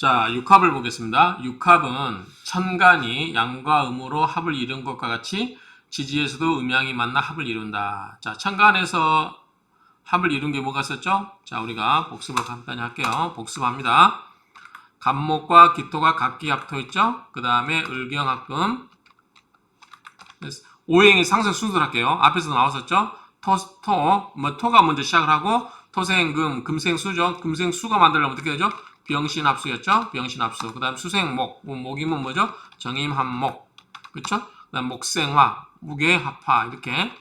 자, 육합을 보겠습니다. 육합은 천간이 양과 음으로 합을 이룬 것과 같이 지지에서도 음양이 만나 합을 이룬다. 자, 천간에서 합을 이룬 게 뭐가 있었죠? 자, 우리가 복습을 간단히 할게요. 복습합니다. 간목과 기토가 각기 합토 있죠? 그 다음에 을경합금. 오행이 상승 순서로 할게요. 앞에서 나왔었죠? 토, 토, 뭐, 토가 먼저 시작을 하고, 토생금, 금생수죠? 금생수가 만들려면 어떻게 되죠? 병신합수였죠? 병신합수. 그 다음 수생목, 뭐, 목이면 뭐죠? 정임합목. 그쵸? 그 다음 목생화, 무게합화, 이렇게.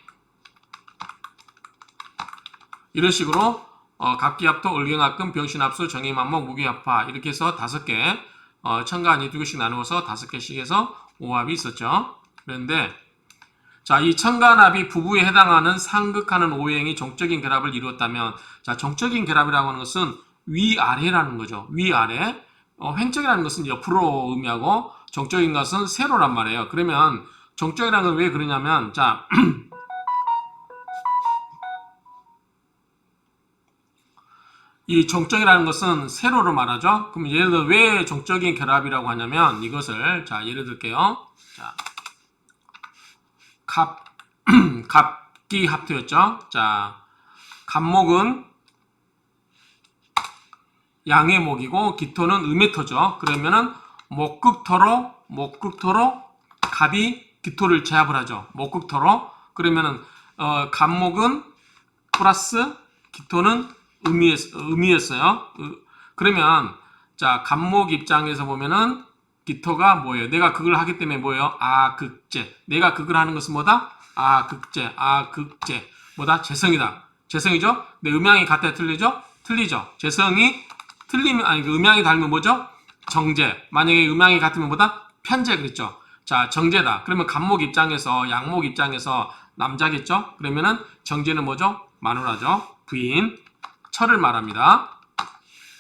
이런 식으로 어, 각기합도, 을경합금, 병신합수, 정임합목, 무게합화 이렇게 해서 다섯 개 어, 천간이 두 개씩 나누어서 다섯 개씩 해서 오합이 있었죠. 그런데 자, 이 천간합이 부부에 해당하는 상극하는 오행이 정적인 결합을 이루었다면 자, 정적인 결합이라고 하는 것은 위아래라는 거죠. 위아래. 어, 횡적이라는 것은 옆으로 의미하고 정적인 것은 세로란 말이에요. 그러면 정적이라는 건 왜 그러냐면 자, 이 정적이라는 것은 세로로 말하죠. 그럼 예를 들어 왜 정적인 결합이라고 하냐면 이것을 자 예를 들게요. 자 갑, 갑기 합토였죠. 자 갑목은 양의 목이고 기토는 음의 토죠. 그러면은 목극토로 목극토로 갑이 기토를 제압을 하죠. 목극토로 그러면은 어, 갑목은 플러스 기토는 음이었, 음이었어요. 으, 그러면 자 간목 입장에서 보면은 기토가 뭐예요? 내가 그걸 하기 때문에 뭐예요? 아 극제. 내가 그걸 하는 것은 뭐다? 아 극제. 아 극제. 뭐다? 재성이다. 재성이죠? 내 음양이 같아 틀리죠? 틀리죠. 재성이 틀리면 아니 그 음양이 다르면 뭐죠? 정제. 만약에 음양이 같으면 뭐다? 편제 그랬죠. 자 정제다. 그러면 간목 입장에서 양목 입장에서 남자겠죠? 그러면은 정제는 뭐죠? 마누라죠. 부인. 철을 말합니다.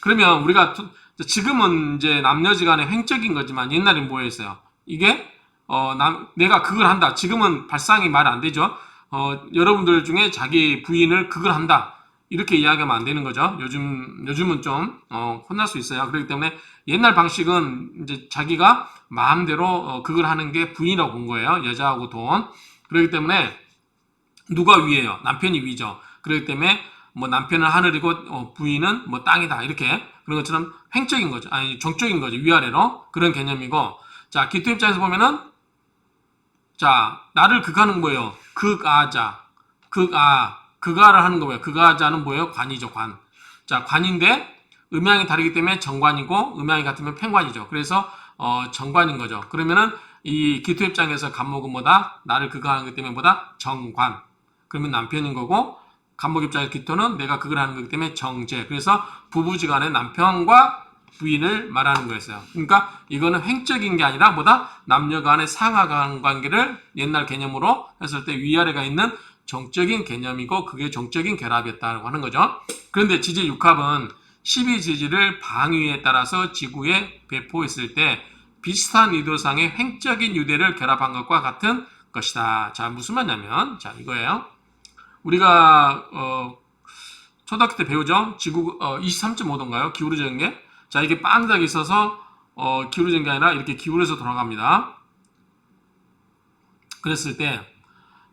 그러면 우리가 투- 지금은 이제 남녀지간의 횡적인 거지만 옛날엔 뭐였어요? 이게 어, 남, 내가 그걸 한다. 지금은 발상이 말 안 되죠. 어, 여러분들 중에 자기 부인을 그걸 한다. 이렇게 이야기하면 안 되는 거죠. 요즘 요즘은 좀 어, 혼날 수 있어요. 그렇기 때문에 옛날 방식은 이제 자기가 마음대로 어, 그걸 하는 게 부인이라고 본 거예요. 여자하고 돈. 그렇기 때문에 누가 위에요? 남편이 위죠. 그렇기 때문에 뭐 남편은 하늘이고 어, 부인은 뭐 땅이다 이렇게 그런 것처럼 횡적인 거죠. 아니 정적인 거죠. 위아래로 그런 개념이고 자 기토 입장에서 보면은 자 나를 극하는 거예요. 극아자 극아 극아를 하는 거예요. 극아자는 뭐예요? 관이죠. 관. 자 관인데 음양이 다르기 때문에 정관이고 음양이 같으면 팽관이죠. 그래서 어, 정관인 거죠. 그러면은 이 기토 입장에서 간목은 뭐다? 나를 극하는 것 때문에 뭐다? 정관. 그러면 남편인 거고 간목 입장의 기토는 내가 그걸 하는 거기 때문에 정제. 그래서 부부지간에 남편과 부인을 말하는 거였어요. 그러니까 이거는 횡적인 게 아니라 뭐다 남녀 간의 상하 관계를 옛날 개념으로 했을 때 위아래가 있는 정적인 개념이고 그게 정적인 결합이었다고 하는 거죠. 그런데 지지 육합은 12지지를 방위에 따라서 지구에 배포했을 때 비슷한 의도상의 횡적인 유대를 결합한 것과 같은 것이다. 자 무슨 말이냐면 자 이거예요. 우리가 어, 초등학교 때 배우죠. 지구 어, 23.5도인가요? 기울어진 게. 자 이게 빵닥 있어서 어, 기울어진 게 아니라 이렇게 기울어서 돌아갑니다. 그랬을 때,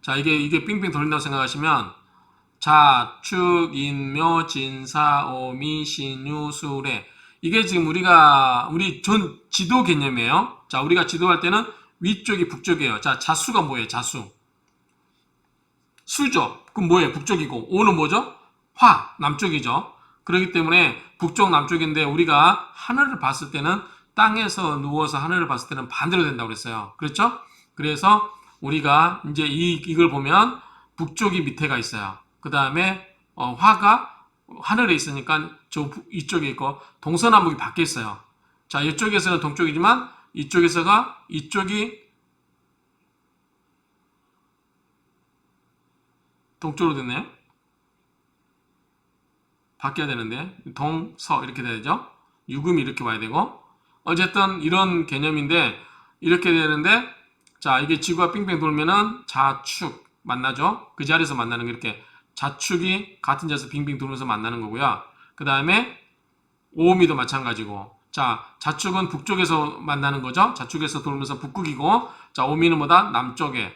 자 이게 이게 빙빙 돌린다고 생각하시면 자 축 인묘 진사 오미 신유 수레 이게 지금 우리가 우리 전 지도 개념이에요. 자 우리가 지도할 때는 위쪽이 북쪽이에요. 자 자수가 뭐예요? 자수. 수죠. 그럼 뭐예요? 북쪽이고 오는 뭐죠? 화 남쪽이죠. 그렇기 때문에 북쪽 남쪽인데 우리가 하늘을 봤을 때는 땅에서 누워서 하늘을 봤을 때는 반대로 된다고 그랬어요. 그렇죠? 그래서 우리가 이제 이 이걸 보면 북쪽이 밑에가 있어요. 그 다음에 어, 화가 하늘에 있으니까 저 부- 이쪽에 있고 동서남북이 밖에 있어요. 자 이쪽에서는 동쪽이지만 이쪽에서가 이쪽이 동쪽으로 됐네요. 바뀌어야 되는데 동서 이렇게 되죠. 유금이 이렇게 와야 되고 어쨌든 이런 개념인데 이렇게 되는데 자 이게 지구가 빙빙 돌면은 자축 만나죠. 그 자리에서 만나는 게 이렇게 자축이 같은 자리에서 빙빙 돌면서 만나는 거고요. 그 다음에 오미도 마찬가지고 자, 자축은 북쪽에서 만나는 거죠. 자축에서 돌면서 북극이고, 자, 오미는 뭐다? 남쪽에.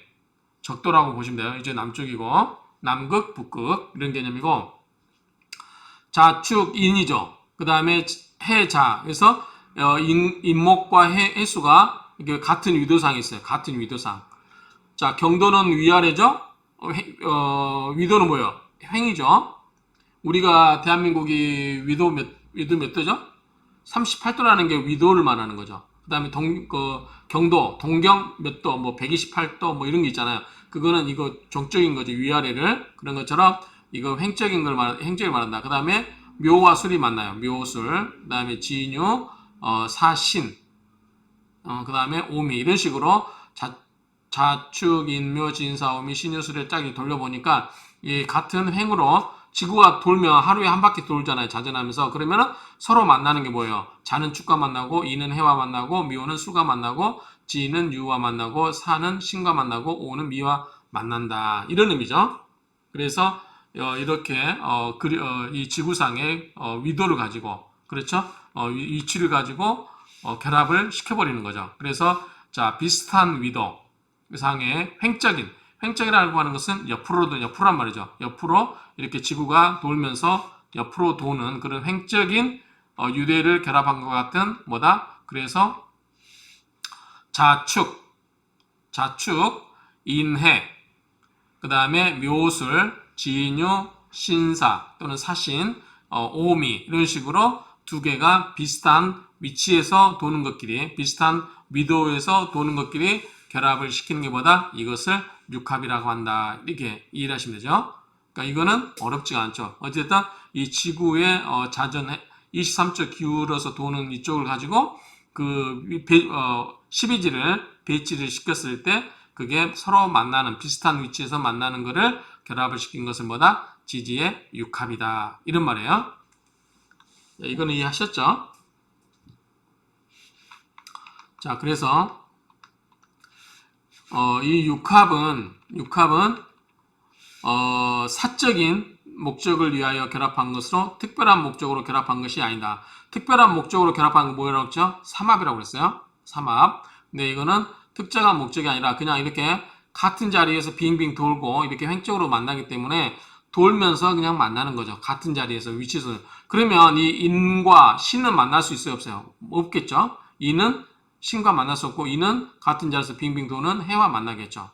적도라고 보시면 돼요. 이제 남쪽이고, 남극, 북극, 이런 개념이고, 자축, 인이죠. 그 다음에 해자. 그래서, 어, 인, 인목과 해, 해수가 이게 같은 위도상이 있어요. 같은 위도상. 자, 경도는 위아래죠? 어, 해- 어, 위도는 뭐예요? 횡이죠. 우리가 대한민국이 위도 몇, 위도 몇 도죠? 38도라는 게 위도를 말하는 거죠. 그 다음에 동, 그, 경도, 동경 몇 도, 뭐 128도 뭐 이런 게 있잖아요. 그거는 이거 종적인 거죠. 위아래를. 그런 것처럼 이거 횡적인 걸 말, 횡적을 말한다. 그 다음에 묘와 술이 만나요. 묘술. 그 다음에 진유, 어, 사신. 어, 그 다음에 오미. 이런 식으로 자, 자축, 인묘, 진사, 오미, 신유술을 딱 이렇게 돌려보니까 이 같은 횡으로 지구가 돌면 하루에 한 바퀴 돌잖아요. 자전하면서. 그러면은 서로 만나는 게 뭐예요? 자는 축과 만나고, 이는 해와 만나고, 미오는 수가 만나고, 지는 유와 만나고, 사는 신과 만나고, 오는 미와 만난다. 이런 의미죠. 그래서 어, 이렇게 어, 어, 이 지구상의 어, 위도를 가지고 그렇죠? 위치를 가지고 어, 결합을 시켜버리는 거죠. 그래서 자 비슷한 위도 상의 횡적인 횡적이라고 하는 것은 옆으로도 옆으로란 말이죠. 옆으로 이렇게 지구가 돌면서 옆으로 도는 그런 횡적인 어, 유대를 결합한 것 같은 뭐다? 그래서 자축, 자축, 인해, 그 다음에 묘술, 진유, 신사 또는 사신, 어, 오미 이런 식으로 두 개가 비슷한 위치에서 도는 것끼리 비슷한 위도에서 도는 것끼리 결합을 시키는 게 뭐다? 이것을 육합이라고 한다. 이렇게 이해를 하시면 되죠. 그러니까 이거는 어렵지가 않죠. 어쨌든 이 지구의 어, 자전 23초 기울어서 도는 이쪽을 가지고 그 위- 배, 어, 12지를 배치를 시켰을 때 그게 서로 만나는 비슷한 위치에서 만나는 것을 결합을 시킨 것은 뭐다? 지지의 육합이다. 이런 말이에요. 자, 이거는 이해하셨죠? 자, 그래서 어, 이 육합은 육합은 어, 사적인 목적을 위하여 결합한 것으로 특별한 목적으로 결합한 것이 아니다. 특별한 목적으로 결합한 건 뭐라고 했죠? 삼합이라고 그랬어요. 삼합. 근데 이거는 특정한 목적이 아니라 그냥 이렇게 같은 자리에서 빙빙 돌고 이렇게 횡적으로 만나기 때문에 돌면서 그냥 만나는 거죠. 같은 자리에서 위치에서. 그러면 이 인과 신은 만날 수 있어요? 없어요? 없겠죠? 인은 신과 없고 인은 같은 자리에서 빙빙 도는 해와 만나겠죠.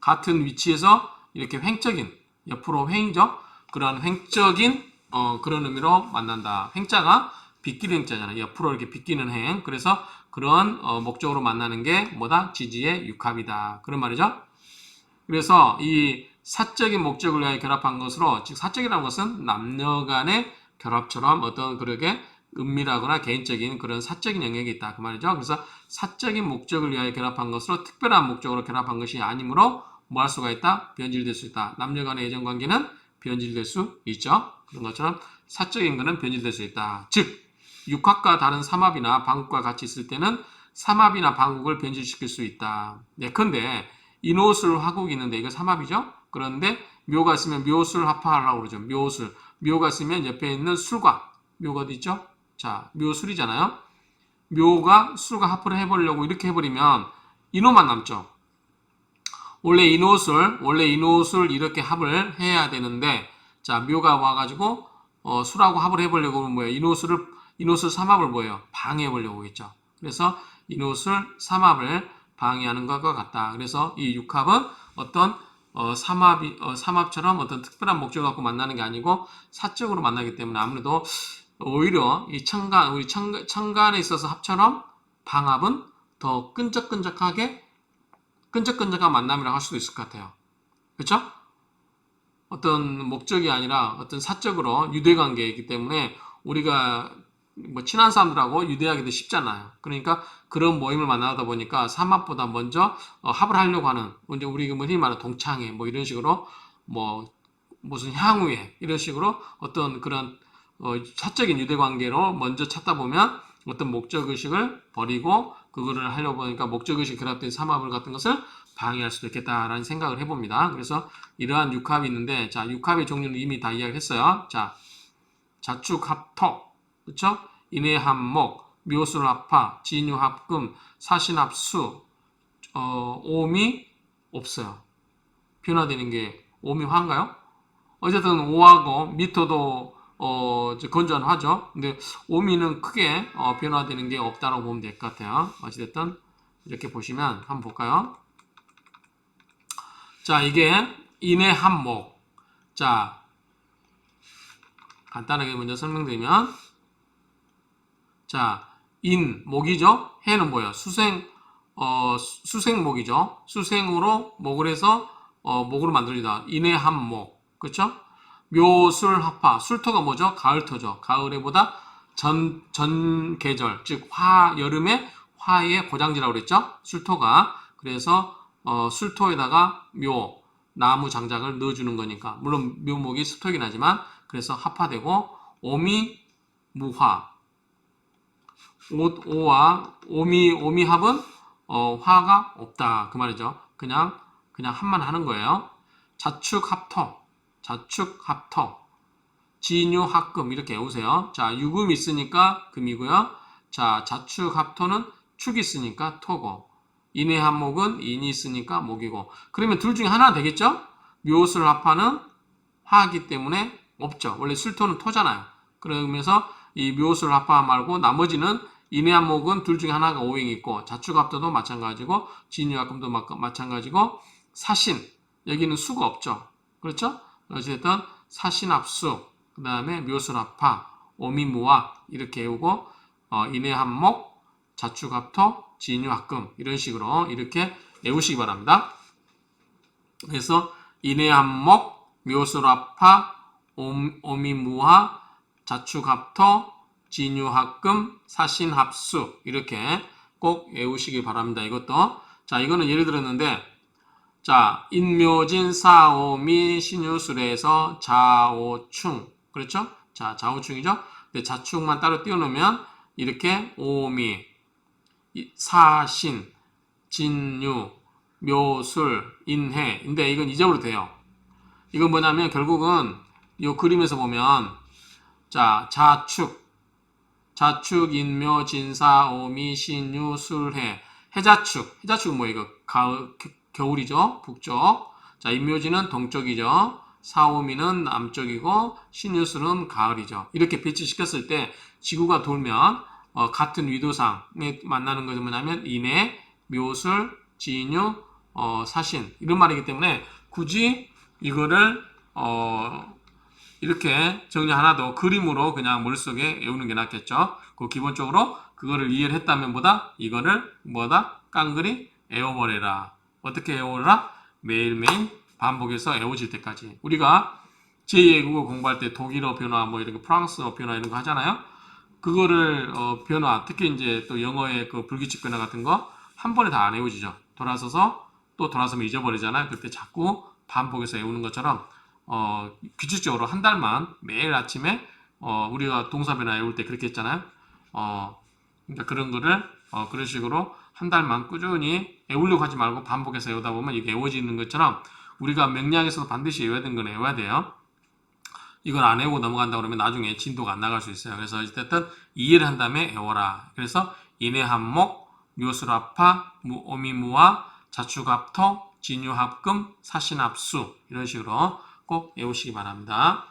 같은 위치에서 이렇게 횡적인 옆으로 횡이죠. 그런 횡적인 어, 그런 의미로 만난다. 횡자가 빗기는 횡자잖아요. 옆으로 이렇게 빗기는 행. 그래서 그런 어, 목적으로 만나는 게 뭐다? 지지의 육합이다. 그런 말이죠. 그래서 이 사적인 목적을 위하여 결합한 것으로 즉 사적이라는 것은 남녀 간의 결합처럼 어떤 그렇게 은밀하거나 개인적인 그런 사적인 영역이 있다 그 말이죠. 그래서 사적인 목적을 위하여 결합한 것으로 특별한 목적으로 결합한 것이 아니므로 뭐 할 수가 있다? 변질될 수 있다. 남녀 간의 애정 관계는 변질될 수 있죠. 그런 것처럼 사적인 것은 변질될 수 있다. 즉 육합과 다른 삼합이나 방국과 같이 있을 때는 삼합이나 방국을 변질시킬 수 있다. 네, 근데 인호술 화국이 있는데 이거 삼합이죠? 그런데 묘가 있으면 묘술 합하라고 그러죠. 묘술. 묘가 있으면 옆에 있는 술과 묘가 어디 있죠? 자, 묘술이잖아요. 묘가 술과 합을 해보려고 이렇게 해버리면 인호만 남죠. 원래 인호술, 원래 인호술 이렇게 합을 해야 되는데 자, 묘가 와가지고 어, 술하고 합을 해보려고 하면 뭐예요? 인호술을 인호술 삼합을 뭐예요? 방해해보려고 했죠. 그래서 인호술 삼합을 방해하는 것과 같다. 그래서 이 육합은 어떤 어, 삼합이 어, 삼합처럼 어떤 특별한 목적을 갖고 만나는 게 아니고 사적으로 만나기 때문에 아무래도 오히려 이 청간 우리 청, 청간에 있어서 합처럼 방합은 더 끈적끈적하게 끈적끈적한 만남이라고 할 수도 있을 것 같아요. 그렇죠? 어떤 목적이 아니라 어떤 사적으로 유대 관계이기 때문에 우리가 뭐 친한 사람들하고 유대하기도 쉽잖아요. 그러니까 그런 모임을 만나다 보니까 삼합보다 먼저 어, 합을 하려고 하는 먼저 우리 뭐 흔히 말하는 동창회 뭐 이런 식으로 뭐 무슨 향후회 이런 식으로 어떤 그런 어, 사적인 유대 관계로 먼저 찾다 보면 어떤 목적 의식을 버리고 그거를 하려고 보니까 목적 의식 결합된 삼합을 같은 것을 방해할 수도 있겠다라는 생각을 해봅니다. 그래서 이러한 육합이 있는데 자 육합의 종류는 이미 다 이야기했어요. 자 자축 합톡 그렇죠? 인해 합목 묘술 합파, 진유 합금, 사신 합수, 어, 오미 없어요. 변화되는 게 오미 화인가요? 어쨌든 오하고 미터도 어, 저 건전하죠. 근데 오미는 크게 어, 변화되는 게 없다고 보면 될 것 같아요. 어찌됐든 이렇게 보시면 한번 볼까요? 자, 이게 인의 한목. 자, 간단하게 먼저 설명드리면 자, 인 목이죠. 해는 뭐예요? 수생 어, 수- 수생목이죠. 수생으로 목을 해서 어, 목으로 만들다. 인의 한목. 그렇죠? 묘술 합파. 술토가 뭐죠? 가을토죠. 가을에보다 전, 전 계절, 즉, 화, 여름에 화의 고장지라고 그랬죠? 술토가. 그래서, 어, 술토에다가 묘, 나무 장작을 넣어주는 거니까. 물론 묘목이 습토이긴 하지만, 그래서 합화되고, 오미, 무화. 오, 오와 오미, 오미 합은, 어, 화가 없다. 그 말이죠. 그냥, 그냥 합만 하는 거예요. 자축 합터. 자축 합터. 진유 합금 이렇게 외우세요. 자, 유금 있으니까 금이고요. 자, 자축 합토는 축 있으니까 토고. 인의 한목은 인이 있으니까 목이고. 그러면 둘 중에 하나 되겠죠? 묘술 합파는 화이기 때문에 없죠. 원래 술토는 토잖아요. 그러면서 이 묘술 합파 말고 나머지는 인의 한목은 둘 중에 하나가 오행이 있고 자축 합토도 마찬가지고 진유 합금도 마- 마찬가지고 사신 여기는 수가 없죠. 그렇죠? 어쨌든 사신합수 그 다음에 묘술합파 오미무화 이렇게 외우고 어, 인해한목 자축합토 진유합금 이런 식으로 이렇게 외우시기 바랍니다. 그래서 인해한목 묘술합파 옴- 오미무화 자축합토 진유합금 사신합수 이렇게 꼭 외우시기 바랍니다. 이것도 자 이거는 예를 들었는데 자, 인묘진 사오미 신유술에서 자오충. 그렇죠? 자, 자오충이죠? 근데 자축만 따로 띄워놓으면 이렇게 오미, 이- 사신, 진유, 묘술, 인해. 근데 이건 잊어버려도 돼요. 이건 뭐냐면 결국은 이 그림에서 보면 자, 자축, 자축, 인묘, 진사, 오미, 신유, 술해. 해자축. 해자축은 뭐 이거? 가을, 겨- 겨울이죠. 북쪽. 자, 인묘지는 동쪽이죠. 사오미는 남쪽이고 신유술은 가을이죠. 이렇게 배치시켰을 때 지구가 돌면 어, 같은 위도상에 만나는 것은 뭐냐면 인해, 묘술, 진유, 어, 사신 이런 말이기 때문에 굳이 이거를 어, 이렇게 정리 하나 더 그림으로 그냥 머릿속에 외우는 게 낫겠죠. 그 기본적으로 그거를 이해를 했다면 보다 이거를 뭐다 깡그리 외워버려라. 어떻게 외워라? 매일매일 반복해서 외워질 때까지. 우리가 제2외국어 공부할 때 독일어 변화, 뭐 이런 거 프랑스어 변화 이런 거 하잖아요. 그거를 어, 변화, 특히 이제 또 영어의 그 불규칙 변화 같은 거 한 번에 다 안 외워지죠. 돌아서서 또 돌아서면 잊어버리잖아요. 그때 자꾸 반복해서 외우는 것처럼 어, 규칙적으로 한 달만 매일 아침에 어, 우리가 동사 변화 외울 때 그렇게 했잖아요. 어, 그러니까 그런 거를 어, 그런 식으로 한 달만 꾸준히 외우려고 하지 말고 반복해서 외우다 보면 이게 외워지는 것처럼 우리가 명량에서도 반드시 외워야 되는 건 외워야 돼요. 이걸 안 외우고 넘어간다 그러면 나중에 진도가 안 나갈 수 있어요. 그래서 어쨌든 이해를 한 다음에 외워라. 그래서 인해 한목, 묘술합파, 무- 오미무화, 자축합토, 진유합금, 사신합수 이런 식으로 꼭 외우시기 바랍니다.